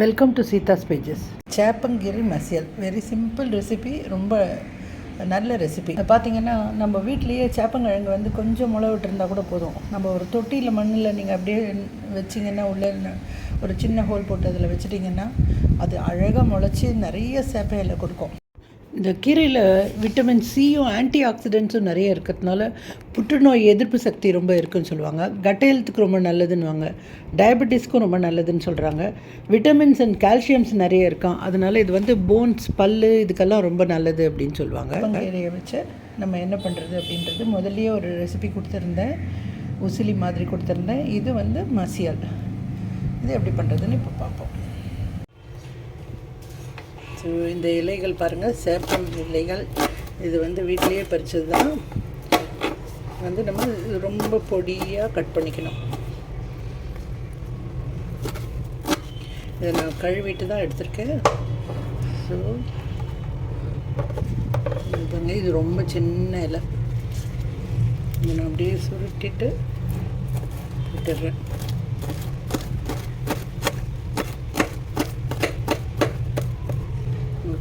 Welcome to Seetha's pages சேப்பங்கிரி மசியல். Very simple recipe ரொம்ப நல்ல ரெசிபி பார்த்தீங்கன்னா நம்ம வீட்லேயே சேப்பங்கிழங்கு வந்து கொஞ்சம் முளை விட்டுருந்தா கூட போதும். நம்ம ஒரு தொட்டியில் மண்ணில் நீங்கள் அப்படியே வச்சிங்கன்னா உள்ளே ஒரு சின்ன ஹோல் போட்டு அதில் வச்சிட்டிங்கன்னா அது அழகாக முளைச்சி நிறைய சேப்பையில் கொடுக்கும். இந்த கீரையில் விட்டமின் சியும் ஆன்டி ஆக்சிடென்ட்ஸும் நிறைய இருக்கிறதுனால புற்றுநோய் எதிர்ப்பு சக்தி ரொம்ப இருக்குன்னு சொல்லுவாங்க. கட்ட ஹெல்த்துக்கு ரொம்ப நல்லதுன்னுவாங்க. டயபெட்டிஸ்க்கும் ரொம்ப நல்லதுன்னு சொல்கிறாங்க விட்டமின்ஸ் அண்ட் கால்சியம்ஸ் நிறைய இருக்கான் அதனால இது வந்து போன்ஸ் பல் இதுக்கெல்லாம் ரொம்ப நல்லது அப்படின்னு சொல்லுவாங்க. கீரையை வச்சு நம்ம என்ன பண்ணுறது அப்படின்றது முதல்லையே ஒரு ரெசிபி கொடுத்துருந்தேன். உசிலி மாதிரி கொடுத்துருந்தேன். இது வந்து மசியல். இது எப்படி பண்ணுறதுன்னு இப்போ பார்ப்போம். ஸோ இந்த இலைகள் பாருங்கள் சேப்பம் இலைகள். இது வந்து வீட்டிலேயே பறிச்சது தான். வந்து நம்ம இது ரொம்ப பொடியாக கட் பண்ணிக்கணும். இதை நான் கழுவிட்டு தான் எடுத்திருக்கேன். ஸோ பாருங்க இது ரொம்ப சின்ன இலை. இதை நான் அப்படியே சுருட்டிட்டு விட்டுடுறேன்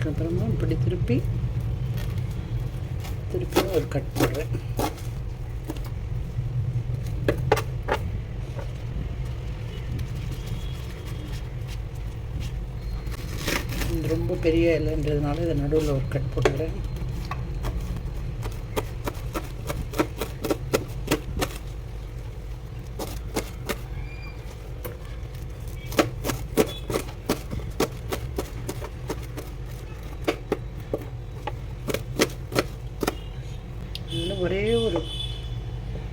அதுக்கப்புறமா இப்படி திருப்பி திருப்பி ஒரு கட் போடுறேன். ரொம்ப பெரிய இல்லைன்றதுனால இதை நடுவில் ஒரு கட் போட்டுக்கிறேன் இதில் ஒரே ஒரு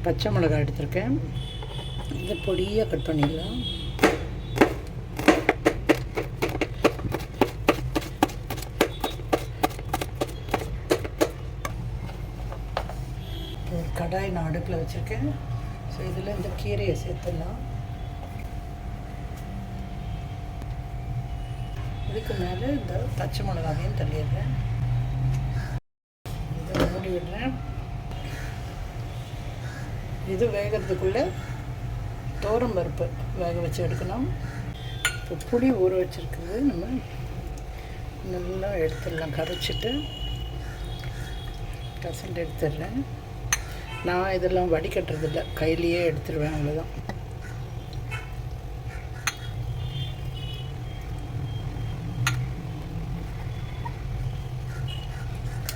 பச்சை மிளகாய் எடுத்திருக்கேன். இதை பொடியாக கட் பண்ணிடலாம். ஒரு கடாய் நான் அடுப்பில் வச்சுருக்கேன். ஸோ இதில் இந்த கீரையை சேர்த்துடலாம். இதுக்கு மேலே இந்த பச்சை மிளகாவையும் தள்ளிடுறேன். இதை மூடி விடுறேன். இது வேகிறதுக்குள்ளே தோரம் பருப்பு வேக வச்சு எடுக்கணும். இப்போ புளி ஊற வச்சுருக்குது. நம்ம நல்லா எடுத்துடலாம். கரைச்சிட்டு கசண்டு எடுத்துடுறேன். நான் இதெல்லாம் வடிகட்டுறதில்ல. கையிலையே எடுத்துருவேன் அவ்வளோதான்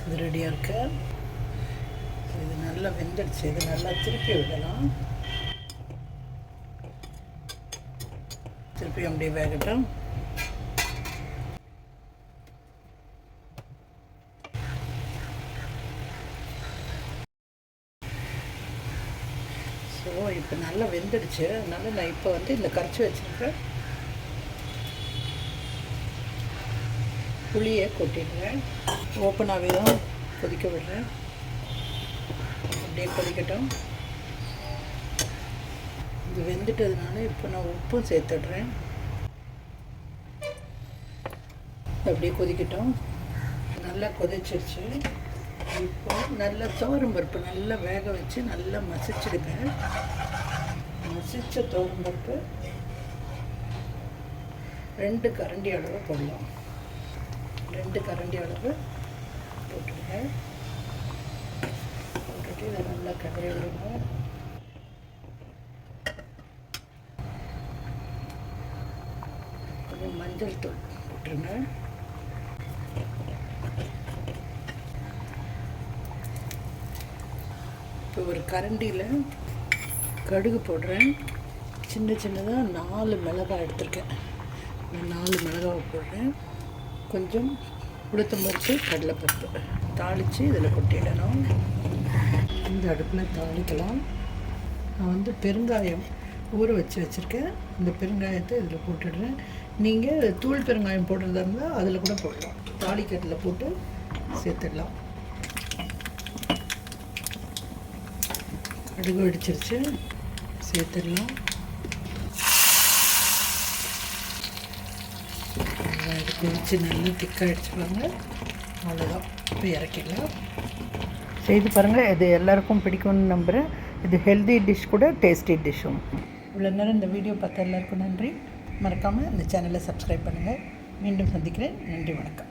இது ரெடியாக இருக்கேன் இது நல்லா வெந்துடுச்சு. இது நல்லா திருப்பி விடலாம். திருப்பி அப்படியே வேகட்டும். ஸோ இப்போ நல்லா வெந்துடுச்சு. அதனால நான் இப்போ வந்து இந்த கரைச்சி வச்சுருக்கேன். புளியை கொட்டிடுறேன். ஓப்பனாகவே தான் கொதிக்க விடுறேன். அப்படியே கொதிக்கட்டும். இது வெந்துட்டதுனால இப்போ நான் உப்பும் சேர்த்துடுறேன். அப்படியே கொதிக்கட்டும். நல்லா கொதிச்சிருச்சு. இப்போ நல்லா துவரம் பருப்பு நல்லா வேக வச்சு நல்லா மசிச்சிடுங்க. மசித்த துவரம் பருப்பு ரெண்டு கரண்டி அளவு போடலாம். ரெண்டு கரண்டி அளவு போட்டுருங்க போட்டு இதை நல்லா கதறி விடுங்க கொஞ்சம் மஞ்சள் தூள் போட்டுருங்க. இப்போ ஒரு கரண்டியில் கடுகு போடுறேன். சின்ன சின்னதாக நாலு மிளகாய் எடுத்திருக்கேன். இந்த நாலு மிளகாவை போடுறேன். கொஞ்சம் உளுத்தம்பருப்பு கடலைப்பருப்பு தாளித்து இதில் கொட்டிடணும். இந்த அடுப்பில் தாளிக்கலாம் நான் வந்து பெருங்காயம் ஊற வச்சு வச்சுருக்கேன். இந்த பெருங்காயத்தை இதில் போட்டுடுறேன். நீங்கள் தூள் பெருங்காயம் போடுறதா இருந்தால் அதில் கூட போடலாம். தாளிக்கட்டில் போட்டு சேர்த்துடலாம். கடுகு வெடிச்சிருச்சு. சேர்த்துடலாம். நல்லா இது கொதிச்சு நல்லா திக்காகிடுச்சு பாருங்க அவ்வளோதான். இப்போ இறக்கிடலாம். செய்து பாருங்கள் இது எல்லாருக்கும் பிடிக்கும்னு நம்புகிறேன் இது ஹெல்தி டிஷ் கூட டேஸ்டி டிஷ்ஷும் இவ்வளோ நேரம் இந்த வீடியோ பார்த்த எல்லாருக்கும் நன்றி. மறக்காமல் இந்த சேனலை சப்ஸ்கிரைப் பண்ணுங்கள் மீண்டும் சந்திக்கிறேன். நன்றி வணக்கம்.